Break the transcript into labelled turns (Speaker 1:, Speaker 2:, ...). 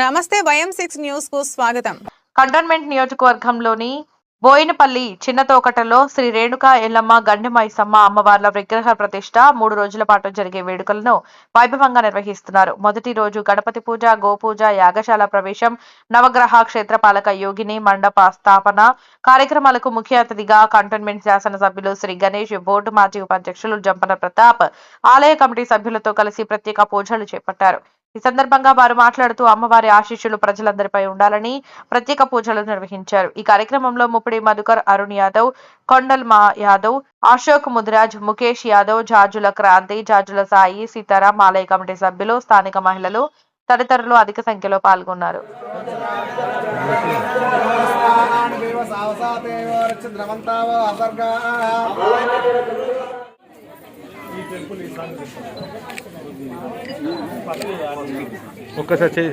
Speaker 1: నమస్తే వయం సిక్స్ న్యూస్కు స్వాగతం.
Speaker 2: కంటోన్మెంట్ నియోజకవర్గంలోని బోయినపల్లి చిన్నతోకటలో శ్రీ రేణుకా ఎల్లమ్మ గండిమైసమ్మ అమ్మవార్ల విగ్రహ ప్రతిష్ట మూడు రోజుల పాటు జరిగే వేడుకలను వైభవంగా నిర్వహిస్తున్నారు. మొదటి రోజు గణపతి పూజ గోపూజ యాగశాల ప్రవేశం నవగ్రహ క్షేత్రపాలక యోగిని మండప స్థాపన కార్యక్రమాలకు ముఖ్య అతిథిగా కంటోన్మెంట్ శాసనసభ్యులు శ్రీ గణేష్ బోర్డు మాజీ ఉపాధ్యక్షులు జంపన ప్రతాప్ ఆలయ కమిటీ సభ్యులతో కలిసి ప్రత్యేక పూజలు చేపట్టారు. ఈ సందర్భంగా వారు మాట్లాడుతూ అమ్మవారి ఆశీస్సులు ప్రజలందరిపై ఉండాలని ప్రత్యేక పూజలు నిర్వహించారు. ఈ కార్యక్రమంలో ముప్పిడి మధుకర్ అరుణ్ యాదవ్ కొండల్ మా యాదవ్ అశోక్ ముదిరాజ్ ముఖేష్ యాదవ్ జాజుల క్రాంతి జాజుల సాయి సీతారాం ఆలయ కమిటీ సభ్యులు స్థానిక మహిళలు తదితరులు అధిక సంఖ్యలో పాల్గొన్నారు.
Speaker 3: ద్రవంతావో అసర్గా
Speaker 4: ఒక్కసారి చేయి